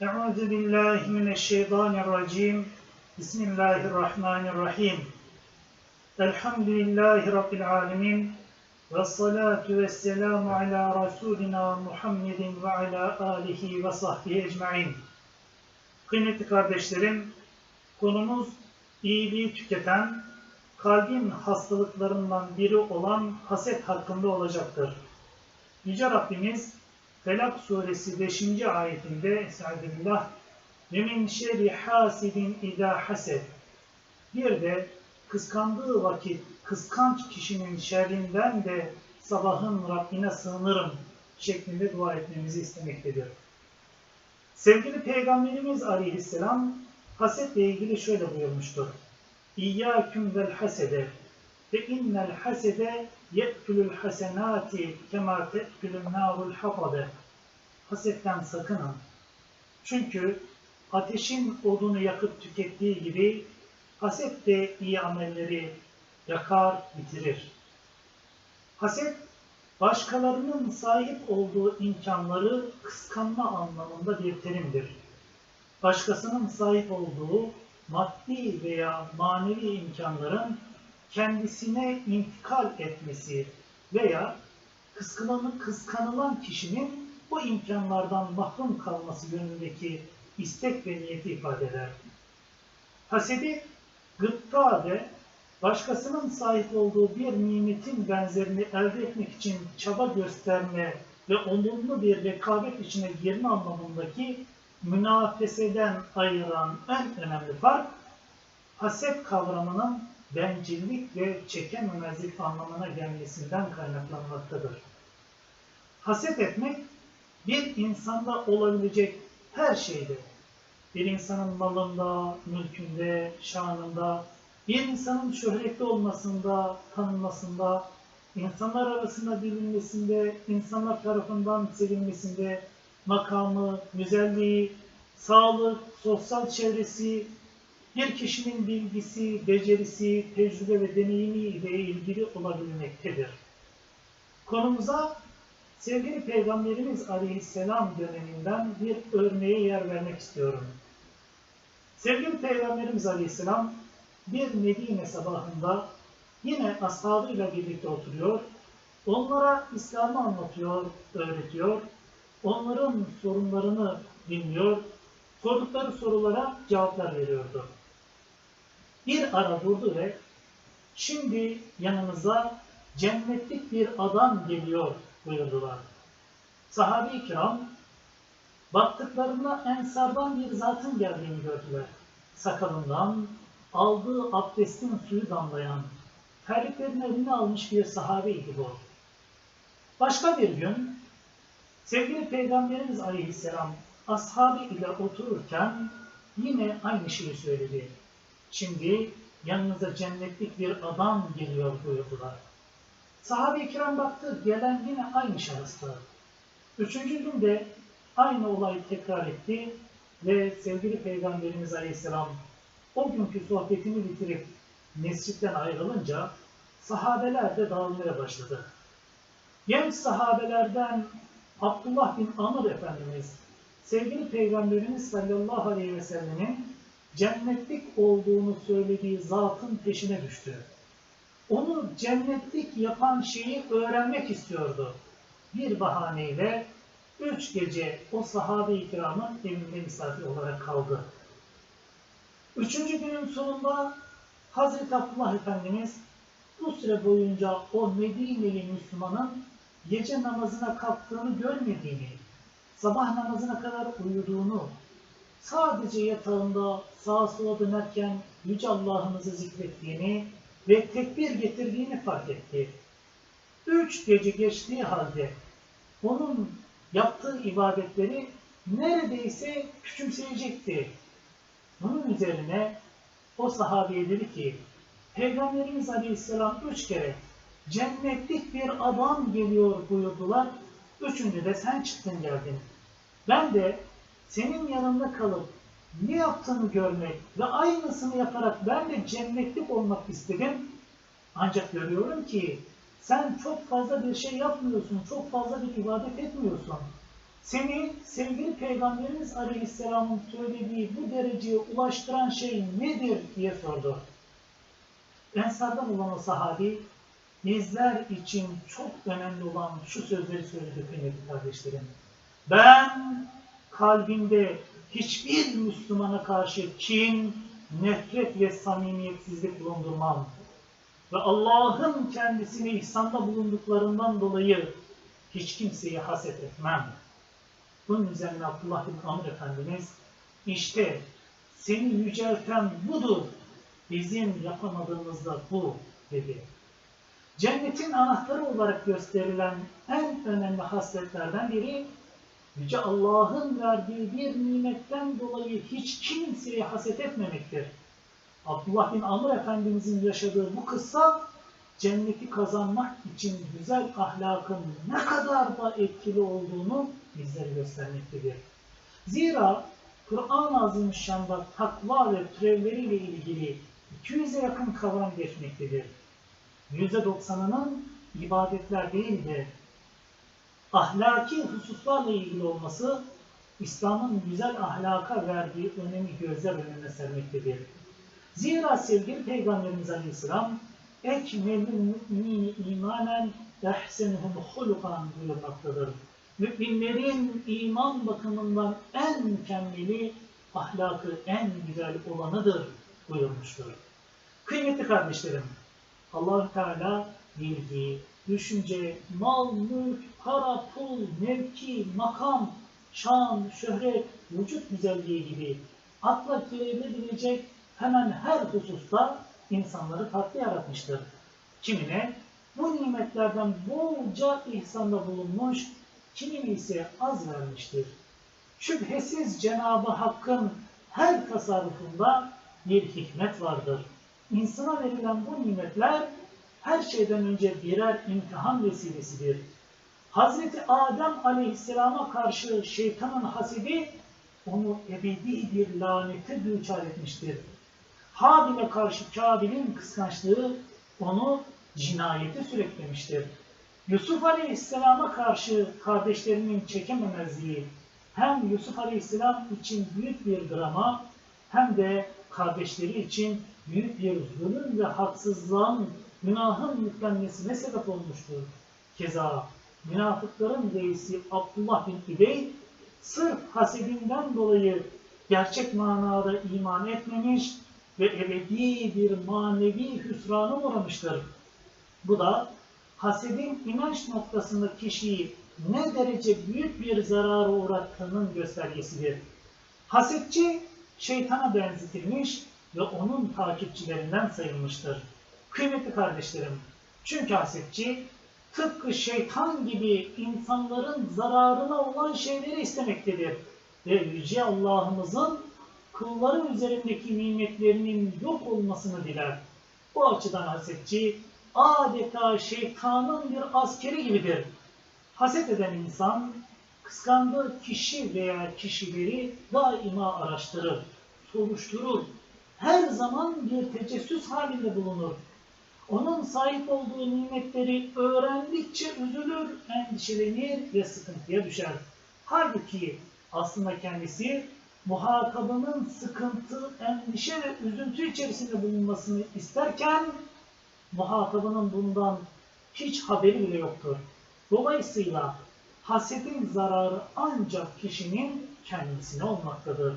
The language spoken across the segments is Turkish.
Euzu billahi mineşşeytanirracim. Bismillahirrahmanirrahim. Elhamdülillahi rabbil alamin. Ve salatu ve selamu ala Resulina Muhammedin ve ala alihi ve sahbihi ecmain. Kıymetli kardeşlerim, konumuz iyiliği tüketen, kalbin hastalıklarından biri olan haset hakkında olacaktır. Yüce Rabbimiz Felak suresi 5. ayetinde Estağfirullah ve min şerri hasidin idâ hased bir de kıskandığı vakit kıskanç kişinin şerrinden de sabahın Rabbine sığınırım şeklinde dua etmemizi istemektedir. Sevgili Peygamberimiz Aleyhisselam hasetle ilgili şöyle buyurmuştur. İyyâküm vel hasede ve innel hasede ye'kulul hasenati kema te'kulun narul hatabe. Hasetten sakının. Çünkü ateşin odunu yakıp tükettiği gibi haset de iyi amelleri yakar, bitirir. Haset, başkalarının sahip olduğu imkanları kıskanma anlamında bir terimdir. Başkasının sahip olduğu maddi veya manevi imkanların kendisine intikal etmesi veya kıskanılan, kişinin bu imkanlardan mahrum kalması yönündeki istek ve niyeti ifade eder. Hasedi gıpta ve başkasının sahip olduğu bir nimetin benzerini elde etmek için çaba gösterme ve olumlu bir rekabet içine girme anlamındaki münafeseden ayıran en önemli fark, haset kavramının bencillik ve çekememezlik anlamına gelmesinden kaynaklanmaktadır. Haset etmek bir insanda olabilecek her şeyde, bir insanın malında, mülkünde, şanında, bir insanın şöhretli olmasında, tanınmasında, insanlar arasında bilinmesinde, insanlar tarafından sevilmesinde, makamı, güzelliği, sağlık, sosyal çevresi, bir kişinin bilgisi, becerisi, tecrübe ve deneyimi ile ilgili olabilmektedir. Konumuza sevgili Peygamberimiz Aleyhisselam döneminden bir örneğe yer vermek istiyorum. Sevgili Peygamberimiz Aleyhisselam bir Medine sabahında yine ashabıyla birlikte oturuyor, onlara İslam'ı anlatıyor, öğretiyor, onların sorunlarını dinliyor, sordukları sorulara cevaplar veriyordu. Bir ara durdu ve şimdi yanımıza cennetlik bir adam geliyor buyurdular. Sahabe-i kiram baktıklarında ensardan bir zatın geldiğini gördüler. Sakalından aldığı abdestin suyu damlayan, terliklerini eline almış bir sahabeydi bu. Başka bir gün sevgili Peygamberimiz Aleyhisselam ashabı ile otururken yine aynı şeyi söyledi. Şimdi yanınıza cennetlik bir adam geliyor buyurdular. Sahabe-i kiram baktı, gelen yine aynı şahıstı. Üçüncü günde aynı olayı tekrar etti ve sevgili Peygamberimiz Aleyhisselam o günkü sohbetini bitirip mescitten ayrılınca sahabeler de dağılmaya başladı. Genç sahabelerden Abdullah bin Amr Efendimiz sevgili Peygamberimiz sallallahu aleyhi ve sellemin cennetlik olduğunu söylediği zatın peşine düştü. Onu cennetlik yapan şeyi öğrenmek istiyordu. Bir bahaneyle üç gece o sahabe-i evinde misafir olarak kaldı. Üçüncü günün sonunda Hazreti Abdullah Efendimiz bu süre boyunca o Medineli Müslümanın gece namazına kalktığını görmediğini, sabah namazına kadar uyuduğunu, sadece yatağında sağa sola dönerken Yüce Allah'ımızı zikrettiğini ve tekbir getirdiğini fark etti. Üç gece geçtiği halde onun yaptığı ibadetleri neredeyse küçümseyecekti. Bunun üzerine o sahabeye dedi ki, Peygamberimiz Aleyhisselam üç kere cennetlik bir adam geliyor buyurdular. Üçüncü de sen çıktın geldin. Ben de senin yanında kalıp ne yaptığını görmek ve aynısını yaparak ben de cennetlik olmak istedim. Ancak görüyorum ki sen çok fazla bir şey yapmıyorsun, çok fazla bir ibadet etmiyorsun. Seni sevgili Peygamberimiz Aleyhisselam'ın söylediği bu dereceye ulaştıran şey nedir diye sordu. Ensardan olan o sahabi bizler için çok önemli olan şu sözleri söyledi kıymetli kardeşlerim. Ben kalbimde hiçbir Müslümana karşı kin, nefret ve samimiyetsizlik bulundurmam. Ve Allah'ın kendisine ihsanda bulunduklarından dolayı hiç kimseyi haset etmem. Bunun üzerine Abdullah bin Amr Efendimiz işte seni yücelten budur. Bizim yapamadığımız da bu dedi. Cennetin anahtarı olarak gösterilen en önemli hasletlerden biri Yüce Allah'ın verdiği bir nimetten dolayı hiç kimseye haset etmemektir. Abdullah bin Amr Efendimizin yaşadığı bu kıssa cenneti kazanmak için güzel ahlakın ne kadar da etkili olduğunu bizlere göstermektedir. Zira Kur'an-ı Azimüşşan'da takva ve türevleriyle ilgili 200'e yakın kavram geçmektedir. %90'ının ibadetler değil de ahlaki hususlarla ilgili olması İslam'ın güzel ahlaka verdiği önemi gözler önüne sermektedir. Zira sevgili Peygamberimiz Aleyhisselam ekmelül mü'minini imanen ehsenuhum hulukan buyurmaktadır. Müminlerin iman bakımından en mükemmeli, ahlakı en güzel olanıdır buyurmuştur. Kıymetli kardeşlerim, allah Teala bilgi, düşünce, mal, mülk, para, pul, mevki, makam, şan, şöhret, vücut güzelliği gibi akla gelebilecek hemen her hususta insanları farklı yaratmıştır. Kimine bu nimetlerden bolca ihsanda bulunmuş, kimine ise az vermiştir. Şüphesiz Cenab-ı Hakk'ın her tasarrufunda bir hikmet vardır. İnsana verilen bu nimetler her şeyden önce birer imtihan vesilesidir. Hazreti Adem aleyhisselama karşı şeytanın hasedi onu ebedi bir lanete düçar etmiştir. Habil'e karşı Kabil'in kıskançlığı onu cinayete sürüklemiştir. Yusuf Aleyhisselam'a karşı kardeşlerinin çekememezliği hem Yusuf Aleyhisselam için büyük bir drama hem de kardeşleri için büyük bir zulüm ve haksızlığın, günahın yüklenmesine sebep olmuştur. Keza münafıkların reisi Abdullah bin Übey sırf hasedinden dolayı gerçek manada iman etmemiş ve ebedi bir manevi hüsrana uğramıştır. Bu da hasedin inanç noktasında kişiyi ne derece büyük bir zarara uğrattığının göstergesidir. Hasetçi şeytana benzetilmiş ve onun takipçilerinden sayılmıştır. Kıymetli kardeşlerim, çünkü hasetçi tıpkı şeytan gibi insanların zararına olan şeyleri istemektedir. Ve Yüce Allah'ımızın kulların üzerindeki nimetlerinin yok olmasını diler. Bu açıdan hasetçi adeta şeytanın bir askeri gibidir. Haset eden insan kıskandığı kişi veya kişileri daima araştırır, soruşturur. Her zaman bir tecessüs halinde bulunur. Onun sahip olduğu nimetleri öğrendikçe üzülür, endişelenir ve sıkıntıya düşer. Halbuki aslında kendisi muhatabının sıkıntı, endişe ve üzüntü içerisinde bulunmasını isterken muhatabının bundan hiç haberi bile yoktur. Dolayısıyla hasedin zararı ancak kişinin kendisine olmaktadır.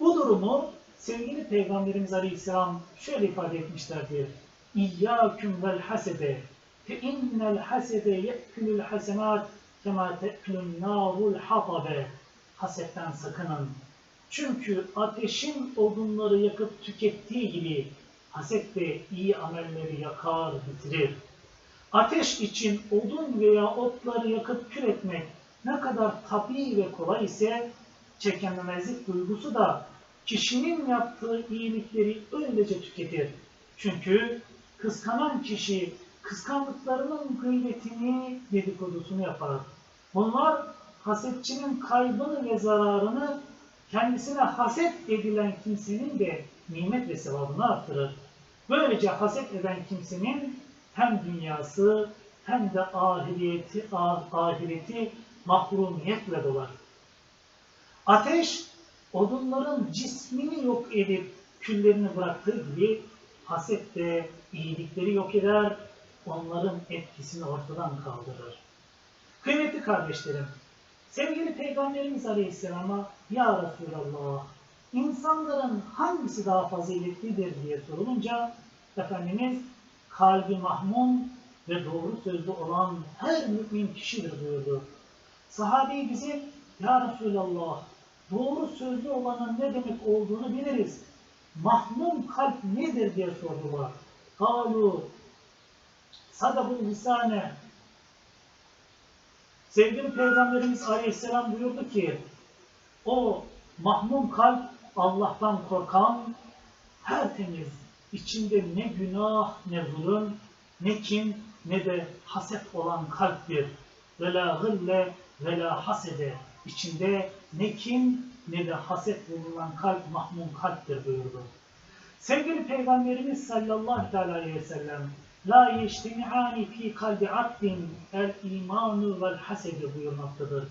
Bu durumu sevgili Peygamberimiz Aleyhisselam şöyle ifade etmişlerdir. İyyâküm vel hasede fe innel hasede ye'külül hasenat kema te'külün nârul hatabe. Hasetten sakının. Çünkü ateşin odunları yakıp tükettiği gibi haset de iyi amelleri yakar, bitirir. Ateş için odun veya otları yakıp kül etmek ne kadar tabii ve kolay ise çekememezlik duygusu da kişinin yaptığı iyilikleri öylece tüketir. Çünkü kıskanan kişi kıskandıklarının gıybetini, dedikodusunu yapar. Bunlar hasetçinin kaybını ve zararını kendisine haset edilen kimsenin de nimet ve sevabını artırır. Böylece haset eden kimsenin hem dünyası hem de ahireti, ah, ahireti mahrumiyetle dolar. Ateş, odunların cismini yok edip küllerini bıraktığı gibi haset de iyilikleri yok eder, onların etkisini ortadan kaldırır. Kıymetli kardeşlerim, sevgili Peygamberimiz Aleyhisselam'a Ya Resulallah, insanların hangisi daha faziletlidir diye sorulunca Efendimiz kalbi mahmum ve doğru sözlü olan her mümin kişidir buyurdu. Sahabe bize Ya Resulallah doğru sözlü olanın ne demek olduğunu biliriz. Mahmum kalp nedir diye sordular. Kalu sadabul lisane Sevgili Peygamberimiz Aleyhisselam buyurdu ki o mahmum kalp Allah'tan korkan tertemiz içinde ne günah ne zulüm ne kin ne de haset olan kalptir. Ve la gılle ve la hasede içinde ne kin ne de haset bulunan kalp mahmum kalptir buyurdu. Sevgili Peygamberimiz sallallahu aleyhi ve sellem La yeştemi'ani fi kalbi abdin el imanu vel hasedi buyurmaktadır.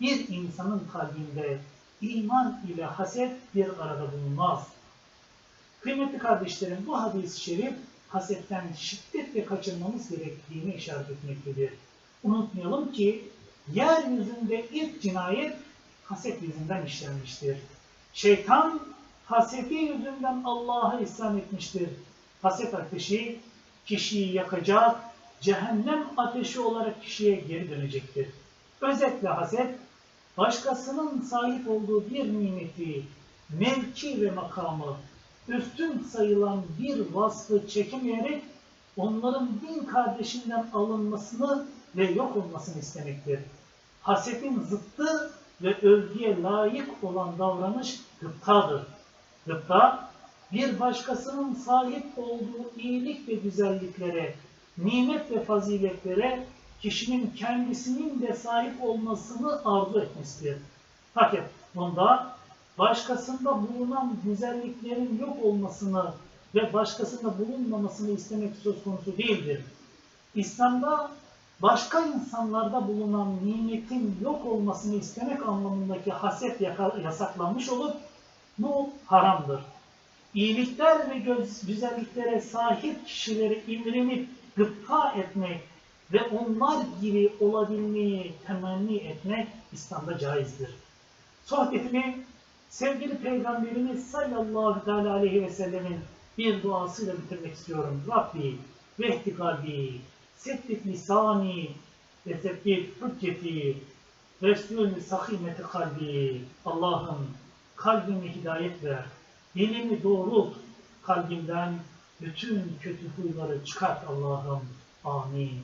Bir insanın kalbinde iman ile haset bir arada bulunmaz. Kıymetli kardeşlerim bu hadis-i şerif hasetten şiddetle kaçırmamız gerektiğini işaret etmektedir. Unutmayalım ki yeryüzünde ilk cinayet haset yüzünden işlenmiştir. Şeytan haseti yüzünden Allah'a isyan etmiştir. Haset ateşi kişiyi yakacak, cehennem ateşi olarak kişiye geri dönecektir. Özetle haset, başkasının sahip olduğu bir nimeti, mevki ve makamı, üstün sayılan bir vasfı çekemeyerek onların din kardeşinden alınmasını ve yok olmasını istemektir. Hasetin zıttı ve övgüye layık olan davranış gıptadır. Gıpta, bir başkasının sahip olduğu iyilik ve güzelliklere, nimet ve faziletlere kişinin kendisinin de sahip olmasını arzu etmesidir. Fakat bunda başkasında bulunan güzelliklerin yok olmasını ve başkasında bulunmamasını istemek söz konusu değildir. İslam'da başka insanlarda bulunan nimetin yok olmasını istemek anlamındaki haset yasaklanmış olup bu haramdır. İyilikler ve güzelliklere sahip kişileri imrenip gıpta etmek ve onlar gibi olabilmeyi temenni etmek İslam'da caizdir. Sohbetimi sevgili Peygamberimiz sallallahu aleyhi ve sellemin bir duasıyla bitirmek istiyorum. Rabbi vehdi kalbi, seddit lisani ve seddit hücceti, Resulü sahimeti kalbi. Allah'ım kalbime hidayet ver. Dilimi doğrult. Kalbimden bütün kötü huyları çıkart Allah'ım. Amin.